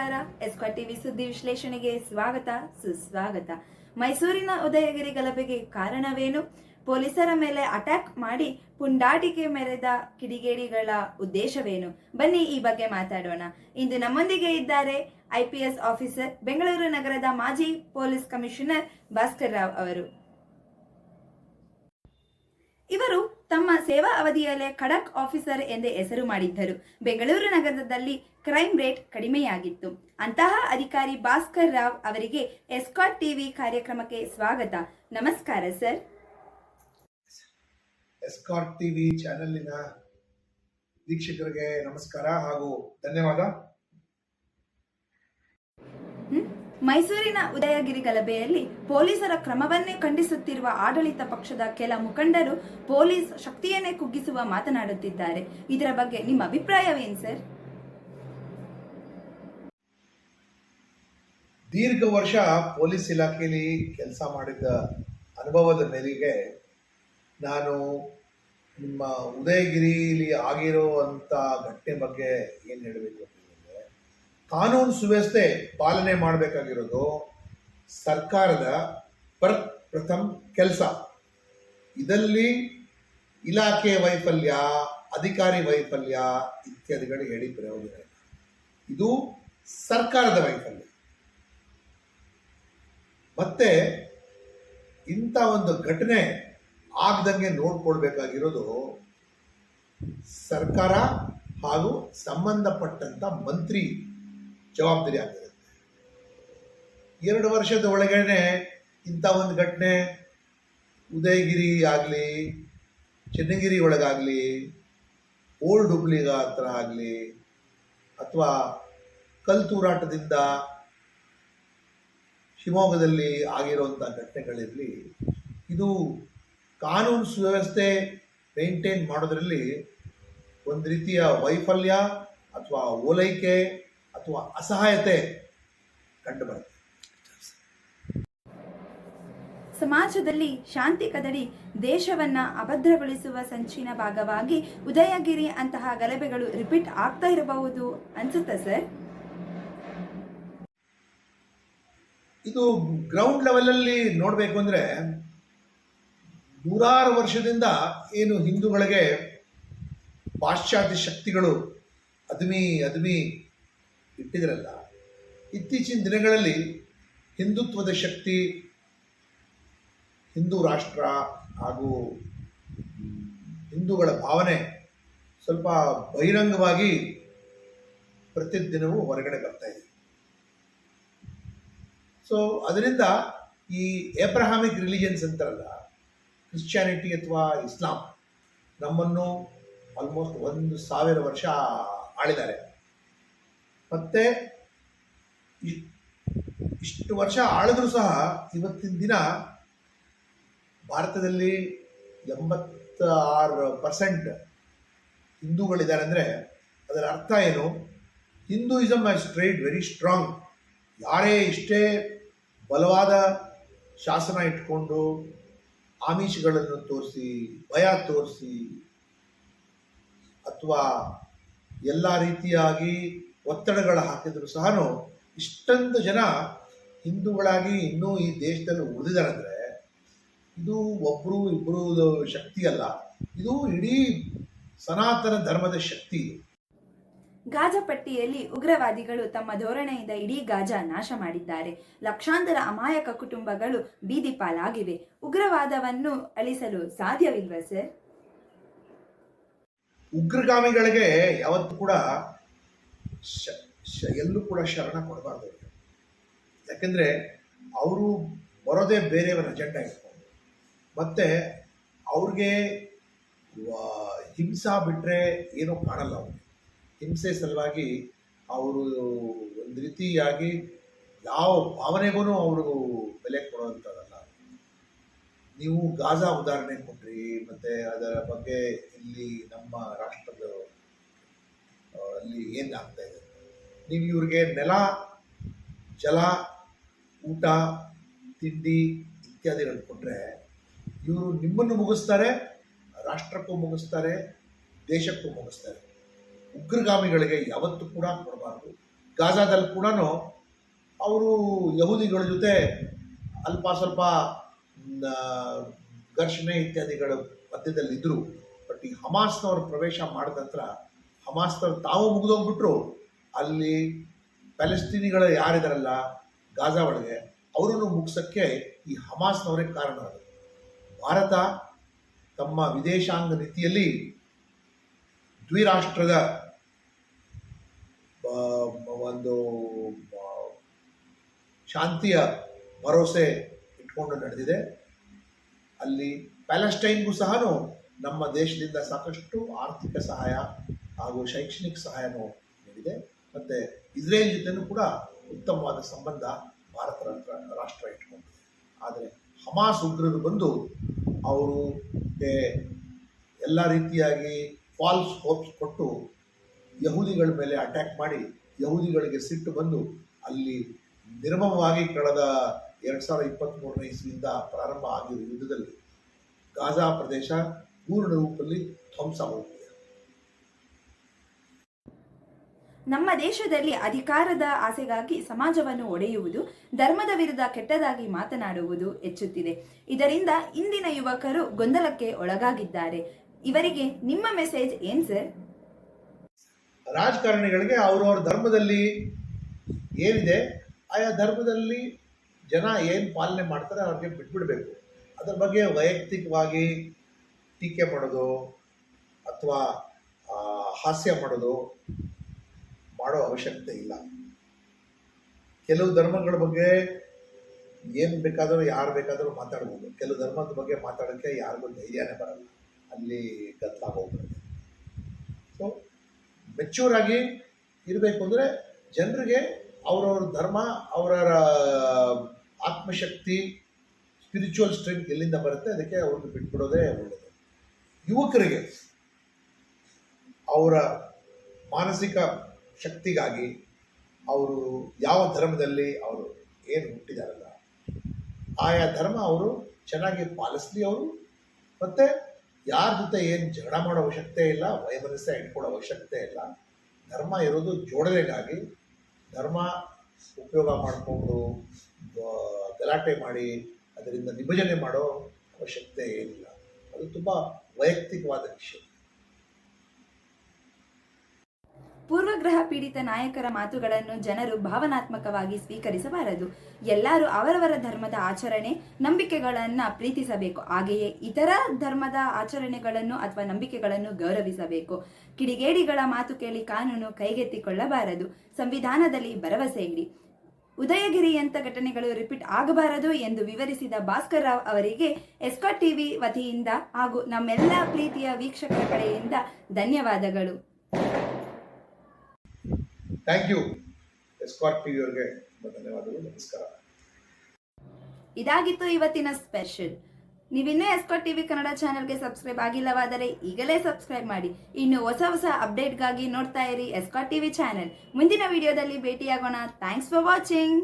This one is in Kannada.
ನಮಸ್ಕಾರ. ಟಿವಿ ಸುದ್ದಿ ವಿಶ್ಲೇಷಣೆಗೆ ಸ್ವಾಗತ, ಸುಸ್ವಾಗತ. ಮೈಸೂರಿನ ಉದಯಗಿರಿ ಗಲಭೆಗೆ ಕಾರಣವೇನು? ಪೊಲೀಸರ ಮೇಲೆ ಅಟ್ಯಾಕ್ ಮಾಡಿ ಪುಂಡಾಟಿಕೆ ಮೆರೆದ ಕಿಡಿಗೇಡಿಗಳ ಉದ್ದೇಶವೇನು? ಬನ್ನಿ ಈ ಬಗ್ಗೆ ಮಾತಾಡೋಣ. ಇಂದು ನಮ್ಮೊಂದಿಗೆ ಇದ್ದಾರೆ ಐಪಿಎಸ್ ಆಫೀಸರ್, ಬೆಂಗಳೂರು ನಗರದ ಮಾಜಿ ಪೊಲೀಸ್ ಕಮಿಷನರ್ ಭಾಸ್ಕರ್ ರಾವ್ ಅವರು. ಇವರು ತಮ್ಮ ಸೇವಾ ಅವಧಿಯಲ್ಲೇ ಖಡಕ್ ಆಫೀಸರ್ ಎಂದೇ ಹೆಸರು ಮಾಡಿದ್ದರು. ಬೆಂಗಳೂರು ನಗರದಲ್ಲಿ ಕ್ರೈಮ್ ರೇಟ್ ಕಡಿಮೆಯಾಗಿತ್ತು. ಅಂತಹ ಅಧಿಕಾರಿ ಭಾಸ್ಕರ್ ರಾವ್ ಅವರಿಗೆ ಎಸ್ಕಾಟ್ ಟಿವಿ ಕಾರ್ಯಕ್ರಮಕ್ಕೆ ಸ್ವಾಗತ. ನಮಸ್ಕಾರ, ಸರ್. ಎಸ್ಕಾಟ್ ಟಿವಿ ಚಾನೆಲ್ನ ವೀಕ್ಷಕರಿಗೆ ನಮಸ್ಕಾರ ಹಾಗೂ ಧನ್ಯವಾದ. ಮೈಸೂರಿನ ಉದಯಗಿರಿ ಗಲಭೆಯಲ್ಲಿ ಪೊಲೀಸರ ಕ್ರಮವನ್ನೇ ಖಂಡಿಸುತ್ತಿರುವ ಆಡಳಿತ ಪಕ್ಷದ ಕೆಲ ಮುಖಂಡರು ಪೊಲೀಸ್ ಶಕ್ತಿಯನ್ನೇ ಕುಗ್ಗಿಸುವ ಮಾತನಾಡುತ್ತಿದ್ದಾರೆ. ಇದರ ಬಗ್ಗೆ ನಿಮ್ಮ ಅಭಿಪ್ರಾಯವೇನು, ಸರ್? ದೀರ್ಘ ವರ್ಷ ಪೊಲೀಸ್ ಇಲಾಖೆಯಲ್ಲಿ ಕೆಲಸ ಮಾಡಿದ್ದ ಅನುಭವದ ಮೇರೆಗೆ ನಾನು ನಿಮ್ಮ ಉದಯಗಿರಿಲಿ ಆಗಿರುವಂಥ ಘಟನೆ ಬಗ್ಗೆ ಏನು ಹೇಳಬೇಕು? ಕಾನೂನು ಸುವ್ಯವಸ್ಥೆ ಪಾಲನೆ ಮಾಡಬೇಕಾಗಿರೋದು ಸರ್ಕಾರದ ಪ್ರ, ಪ್ರಥಮ ಕೆಲಸ. ಇದರಲ್ಲಿ ಇಲಾಖೆ ವೈಫಲ್ಯ, ಅಧಿಕಾರಿ ವೈಫಲ್ಯ ಇತ್ಯಾದಿಗಳು ಹೇಳಿ ಪ್ರಯೋಗ ಇದು ಸರ್ಕಾರದ ವೈಫಲ್ಯ. ಮತ್ತೆ ಇಂಥ ಒಂದು ಘಟನೆ ಆಗದಂಗೆ ನೋಡ್ಕೊಳ್ಬೇಕಾಗಿರೋದು ಸರ್ಕಾರ ಹಾಗೂ ಸಂಬಂಧಪಟ್ಟಂತ ಮಂತ್ರಿ ಜವಾಬ್ದಾರಿ ಆಗಿರುತ್ತೆ ಎರಡು ವರ್ಷದ ಒಳಗಡೆ ಇಂಥ ಒಂದು ಘಟನೆ ಉದಯಗಿರಿ ಆಗಲಿ, ಚನ್ನಗಿರಿ ಒಳಗಾಗಲಿ, ಓಲ್ಡ್ ಹುಬ್ಳಿಗ ಹತ್ರ ಆಗಲಿ, ಅಥವಾ ಕಲ್ತೂರಾಟದಿಂದ ಶಿವಮೊಗ್ಗದಲ್ಲಿ ಆಗಿರುವಂಥ ಘಟನೆಗಳಿರಲಿ, ಇದು ಕಾನೂನು ಸುವ್ಯವಸ್ಥೆ ಮೇಂಟೈನ್ ಮಾಡೋದರಲ್ಲಿ ಒಂದು ರೀತಿಯ ವೈಫಲ್ಯ ಅಥವಾ ಓಲೈಕೆ ಅಥವಾ ಅಸಹಾಯತೆ ಕಂಡುಬರುತ್ತೆ. ಸಮಾಜದಲ್ಲಿ ಶಾಂತಿ ಕದಡಿ ದೇಶವನ್ನ ಅಭದ್ರಗೊಳಿಸುವ ಸಂಚಿನ ಭಾಗವಾಗಿ ಉದಯಗಿರಿ ಅಂತಹ ಗಲಭೆಗಳು ರಿಪೀಟ್ ಆಗ್ತಾ ಇರಬಹುದು ಅನ್ಸುತ್ತಾ ಸರ್? ಇದು ಗ್ರೌಂಡ್ ಲೆವೆಲಲ್ಲಿ ನೋಡಬೇಕು ಅಂದ್ರೆ ನೂರಾರು ವರ್ಷದಿಂದ ಏನು ಹಿಂದೂಗಳಿಗೆ ಪಾಶ್ಚಾತ್ಯ ಶಕ್ತಿಗಳು ಅದ್ಮಿ ಅದ್ಮಿ ಇಟ್ಟಿದ್ರಲ್ಲ, ಇತ್ತೀಚಿನ ದಿನಗಳಲ್ಲಿ ಹಿಂದುತ್ವದ ಶಕ್ತಿ, ಹಿಂದೂ ರಾಷ್ಟ್ರ ಹಾಗೂ ಹಿಂದೂಗಳ ಭಾವನೆ ಸ್ವಲ್ಪ ಬಹಿರಂಗವಾಗಿ ಪ್ರತಿದಿನವೂ ಹೊರಗಡೆ ಬರ್ತಾ ಇದೆ. ಸೊ ಅದರಿಂದ ಈ ಏಬ್ರಹಾಮಿಕ್ ರಿಲಿಜನ್ಸ್ ಅಂತಾರಲ್ಲ ಕ್ರಿಶ್ಚಿಯಾನಿಟಿ ಅಥವಾ ಇಸ್ಲಾಂ ನಮ್ಮನ್ನು ಆಲ್ಮೋಸ್ಟ್ ಒಂದು ಸಾವಿರ ವರ್ಷ ಆಳಿದ್ದಾರೆ. ಮತ್ತೆ ಇಷ್ಟು ವರ್ಷ ಆಳಿದ್ರೂ ಸಹ ಇವತ್ತಿನ ದಿನ ಭಾರತದಲ್ಲಿ ಎಂಬತ್ತಾರು ಪರ್ಸೆಂಟ್ ಹಿಂದೂಗಳಿದ್ದಾರೆ ಅಂದರೆ ಅದರ ಅರ್ಥ ಏನು? ಹಿಂದೂಯಿಸಮ್ ಆ ಸ್ಟ್ರೇಟ್ ವೆರಿ ಸ್ಟ್ರಾಂಗ್ ಯಾರೇ ಇಷ್ಟೇ ಬಲವಾದ ಶಾಸನ ಇಟ್ಕೊಂಡು ಆಮಿಷಗಳನ್ನು ತೋರಿಸಿ, ಭಯ ತೋರಿಸಿ, ಅಥವಾ ಎಲ್ಲ ರೀತಿಯಾಗಿ ಒತ್ತಡಗಳು ಹಾಕಿದ್ರು ಸಹ ಇಷ್ಟೊಂದು ಜನ ಹಿಂದೂಗಳಾಗಿ ಇನ್ನೂ ಈ ದೇಶದಲ್ಲಿ ಉಳಿದಿದ್ದಾರೆ ಅಂದರೆ ಇದು ಒಬ್ಬರು ಇಬ್ಬರು ಶಕ್ತಿ ಅಲ್ಲ. ಇದು ಇಡೀ ಸನಾತನ ಧರ್ಮದ ಶಕ್ತಿ ಇದು. ಗಾಜಪಟ್ಟಿಯಲ್ಲಿ ಉಗ್ರವಾದಿಗಳು ತಮ್ಮ ಧೋರಣೆಯಿಂದ ಇಡೀ ಗಾಜಾ ನಾಶ ಮಾಡಿದ್ದಾರೆ. ಲಕ್ಷಾಂತರ ಅಮಾಯಕ ಕುಟುಂಬಗಳು ಬೀದಿ ಪಾಲಾಗಿವೆ. ಉಗ್ರವಾದವನ್ನು ಅಳಿಸಲು ಸಾಧ್ಯವಿಲ್ವಾ ಸರ್? ಉಗ್ರಗಾಮಿಗಳಿಗೆ ಯಾವತ್ತೂ ಕೂಡ ಶ, ಶ- ಎಲ್ಲೂ ಕೂಡ ಶರಣ ಕೊಡಬಾರ್ದು. ಯಾಕೆಂದರೆ ಅವರು ಬರೋದೇ ಬೇರೆಯವರ ಅಜೆಂಡಾ ಇಟ್ಕೊಂಡು ಮತ್ತು ಅವ್ರಿಗೆ ಹಿಂಸಾ ಬಿಟ್ಟರೆ ಏನೂ ಕಾಣಲ್ಲ ಅವ್ರಿಗೆ ಹಿಂಸೆ ಸಲುವಾಗಿ ಅವರು ಒಂದು ರೀತಿಯಾಗಿ ಯಾವ ಭಾವನೆಗೂ ಅವರು ಬೆಲೆ ಕೊಡೋವಂಥದ್ದಲ್ಲ ನೀವು ಗಾಜಾ ಉದಾಹರಣೆ ಕೊಟ್ರಿ, ಮತ್ತು ಅದರ ಬಗ್ಗೆ ಇಲ್ಲಿ ನಮ್ಮ ರಾಷ್ಟ್ರದ ಅಲ್ಲಿ ಏನು ಆಗ್ತಾ ಇದೆ? ನೀವು ಇವ್ರಿಗೆ ನೆಲ, ಜಲ, ಊಟ, ತಿಂಡಿ ಇತ್ಯಾದಿಗಳು ಕೊಟ್ಟರೆ ಇವರು ನಿಮ್ಮನ್ನು ಮುಗಿಸ್ತಾರೆ, ರಾಷ್ಟ್ರಕ್ಕೂ ಮುಗಿಸ್ತಾರೆ, ದೇಶಕ್ಕೂ ಮುಗಿಸ್ತಾರೆ. ಉಗ್ರಗಾಮಿಗಳಿಗೆ ಯಾವತ್ತೂ ಕೂಡ ಕೊಡಬಾರ್ದು. ಗಾಜಾದಲ್ಲಿ ಕೂಡ ಅವರು ಯಹೂದಿಗಳ ಜೊತೆ ಅಲ್ಪ ಸ್ವಲ್ಪ ಘರ್ಷಣೆ ಇತ್ಯಾದಿಗಳ ಮಧ್ಯದಲ್ಲಿದ್ದರು ಬಟ್ ಈ ಹಮಾಸ್ನವರು ಪ್ರವೇಶ ಮಾಡಿದ ನಂತರ ಹಮಾಸ್ನವ್ರು ತಾವು ಮುಗಿದೋಗ್ಬಿಟ್ರು, ಅಲ್ಲಿ ಪ್ಯಾಲೆಸ್ತೀನಿಗಳ ಯಾರಿದಾರಲ್ಲ ಗಾಜಾ ಒಳಗೆ ಅವರನ್ನು ಮುಗಿಸೋಕ್ಕೆ ಈ ಹಮಾಸ್ನವರೇ ಕಾರಣ ಭಾರತ ತಮ್ಮ ವಿದೇಶಾಂಗ ನೀತಿಯಲ್ಲಿ ದ್ವಿರಾಷ್ಟ್ರದ ಒಂದು ಶಾಂತಿಯ ಭರವಸೆ ಇಟ್ಕೊಂಡು ನಡೆದಿದೆ. ಅಲ್ಲಿ ಪ್ಯಾಲೆಸ್ಟೈನ್ಗೂ ಸಹ ನಮ್ಮ ದೇಶದಿಂದ ಸಾಕಷ್ಟು ಆರ್ಥಿಕ ಸಹಾಯ ಹಾಗೂ ಶೈಕ್ಷಣಿಕ ಸಹಾಯವೂ ನೀಡಿದೆ. ಮತ್ತು ಇಸ್ರೇಲ್ ಜೊತೆನೂ ಕೂಡ ಉತ್ತಮವಾದ ಸಂಬಂಧ ಭಾರತ ರಾಷ್ಟ್ರ ಇಟ್ಕೊಂಡಿದೆ. ಆದರೆ ಹಮಾಸ್ ಉಗ್ರರು ಬಂದು ಅವರು ಎಲ್ಲ ರೀತಿಯಾಗಿ ಫಾಲ್ಸ್ ಹೋಪ್ಸ್ ಕೊಟ್ಟು ಯಹೂದಿಗಳ ಮೇಲೆ ಅಟ್ಯಾಕ್ ಮಾಡಿ ಯಹೂದಿಗಳಿಗೆ ಸಿಟ್ಟು ಬಂದು ಅಲ್ಲಿ ನಿರ್ಮಮವಾಗಿ ಕಳೆದ ಎರಡು ಸಾವಿರದ ಇಪ್ಪತ್ತ್ಮೂರನೇ ಇಸ್ವಿಯಿಂದ ಪ್ರಾರಂಭ ಆಗಿರುವ ಯುದ್ಧದಲ್ಲಿ ಗಾಜಾ ಪ್ರದೇಶ ಪೂರ್ಣ ರೂಪದಲ್ಲಿ ಧ್ವಂಸ ನಮ್ಮ ದೇಶದಲ್ಲಿ ಅಧಿಕಾರದ ಆಸೆಗಾಗಿ ಸಮಾಜವನ್ನು ಒಡೆಯುವುದು, ಧರ್ಮದ ವಿರುದ್ಧ ಕೆಟ್ಟದಾಗಿ ಮಾತನಾಡುವುದು ಹೆಚ್ಚುತ್ತಿದೆ. ಇದರಿಂದ ಇಂದಿನ ಯುವಕರು ಗೊಂದಲಕ್ಕೆ ಒಳಗಾಗಿದ್ದಾರೆ. ಇವರಿಗೆ ನಿಮ್ಮ ಮೆಸೇಜ್ ಏನ್ ಸರ್? ರಾಜಕಾರಣಿಗಳಿಗೆ ಅವರವ್ರ ಧರ್ಮದಲ್ಲಿ ಏನಿದೆ, ಆಯಾ ಧರ್ಮದಲ್ಲಿ ಜನ ಏನು ಪಾಲನೆ ಮಾಡ್ತಾರೆ ಅವ್ರಿಗೆ ಬಿಟ್ಬಿಡ್ಬೇಕು. ಅದ್ರ ಬಗ್ಗೆ ವೈಯಕ್ತಿಕವಾಗಿ ಟೀಕೆ ಮಾಡೋದು ಅಥವಾ ಹಾಸ್ಯ ಮಾಡೋದು ಮಾಡೋ ಅವಶ್ಯಕತೆ ಇಲ್ಲ. ಕೆಲವು ಧರ್ಮಗಳ ಬಗ್ಗೆ ಏನು ಬೇಕಾದರೂ, ಯಾರು ಬೇಕಾದರೂ ಮಾತಾಡ್ಬೋದು. ಕೆಲವು ಧರ್ಮದ ಬಗ್ಗೆ ಮಾತಾಡೋಕ್ಕೆ ಯಾರಿಗೂ ಧೈರ್ಯನೇ ಬರಲ್ಲ. ಅಲ್ಲಿ ಗದ್ದಲ ಹೋಗ್ಬಿಡುತ್ತೆ. ಸೊ ಮೆಚ್ಯೂರ್ ಆಗಿ ಇರಬೇಕು ಅಂದರೆ ಜನರಿಗೆ ಅವರವ್ರ ಧರ್ಮ ಅವರವರ ಆತ್ಮಶಕ್ತಿ ಸ್ಪಿರಿಚುವಲ್ ಸ್ಟ್ರೆಂತ್ ಎಲ್ಲಿಂದ ಬರುತ್ತೆ, ಅದಕ್ಕೆ ಅವ್ರನ್ನ ಬಿಟ್ಬಿಡೋದೇ ಒಳ್ಳೆಯದು ಯುವಕರಿಗೆ ಅವರ ಮಾನಸಿಕ ಶಕ್ತಿಗಾಗಿ ಅವರು ಯಾವ ಧರ್ಮದಲ್ಲಿ ಅವರು ಏನು ಹುಟ್ಟಿದಾರಲ್ಲ, ಆಯಾ ಧರ್ಮ ಅವರು ಚೆನ್ನಾಗಿ ಪಾಲಿಸ್ಲಿ ಅವರು, ಮತ್ತು ಯಾರ ಜೊತೆ ಏನು ಜಗಳ ಮಾಡೋ ಅವಶ್ಯಕತೆ ಇಲ್ಲ ವೈಮನಸ್ಸೆ ಇಟ್ಕೊಳ್ಳೋ ಅವಶ್ಯಕತೆ ಇಲ್ಲ, ಧರ್ಮ ಇರೋದು ಜೋಡಣೆಗಾಗಿ ಧರ್ಮ ಉಪಯೋಗ ಮಾಡಿಕೊಂಡು ಗಲಾಟೆ ಮಾಡಿ, ಅದರಿಂದ ನಿಭಜನೆ ಮಾಡೋ ಅವಶ್ಯಕತೆ ಏನಿಲ್ಲ. ಅದು ತುಂಬ ವೈಯಕ್ತಿಕವಾದ ವಿಷಯ. ಪೂರ್ವಗ್ರಹ ಪೀಡಿತ ನಾಯಕರ ಮಾತುಗಳನ್ನು ಜನರು ಭಾವನಾತ್ಮಕವಾಗಿ ಸ್ವೀಕರಿಸಬಾರದು. ಎಲ್ಲರೂ ಅವರವರ ಧರ್ಮದ ಆಚರಣೆ, ನಂಬಿಕೆಗಳನ್ನ ಪ್ರೀತಿಸಬೇಕು. ಹಾಗೆಯೇ ಇತರ ಧರ್ಮದ ಆಚರಣೆಗಳನ್ನು ಅಥವಾ ನಂಬಿಕೆಗಳನ್ನು ಗೌರವಿಸಬೇಕು. ಕಿಡಿಗೇಡಿಗಳ ಮಾತು ಕೇಳಿ ಕಾನೂನು ಕೈಗೆತ್ತಿಕೊಳ್ಳಬಾರದು. ಸಂವಿಧಾನದಲ್ಲಿ ಭರವಸೆ ಇಡಿ. ಉದಯಗಿರಿಯಂಥ ಘಟನೆಗಳು ರಿಪೀಟ್ ಆಗಬಾರದು ಎಂದು ವಿವರಿಸಿದ ಭಾಸ್ಕರ್ ರಾವ್ ಅವರಿಗೆ ಎಸ್ಕಾ ಟಿವಿ ವತಿಯಿಂದ ಹಾಗೂ ನಮ್ಮೆಲ್ಲ ಪ್ರೀತಿಯ ವೀಕ್ಷಕರ ಕಡೆಯಿಂದ ಧನ್ಯವಾದಗಳು. ಥ್ಯಾಂಕ್ ಯು ಎಸ್ಕಾಟ್ ಟಿ ಅವರಿಗೆ ಧನ್ಯವಾದಗಳು, ನಮಸ್ಕಾರ. ಇದಾಗಿತ್ತು ಇವತ್ತಿನ ಸ್ಪೆಷಲ್. ನೀವಿನ್ನೂ ಎಸ್ಕಾಟ್ ಟಿವಿ ಕನ್ನಡ ಚಾನೆಲ್ಗೆ ಸಬ್ಸ್ಕ್ರೈಬ್ ಆಗಿಲ್ಲವಾದರೆ ಈಗಲೇ ಸಬ್ಸ್ಕ್ರೈಬ್ ಮಾಡಿ. ಇನ್ನು ಹೊಸ ಹೊಸ ಅಪ್ಡೇಟ್ಗಾಗಿ ನೋಡ್ತಾ ಇರಿ ಎಸ್ಕಾಟ್ ಟಿವಿ ಚಾನೆಲ್. ಮುಂದಿನ ವಿಡಿಯೋದಲ್ಲಿ ಭೇಟಿಯಾಗೋಣ. Thanks for watching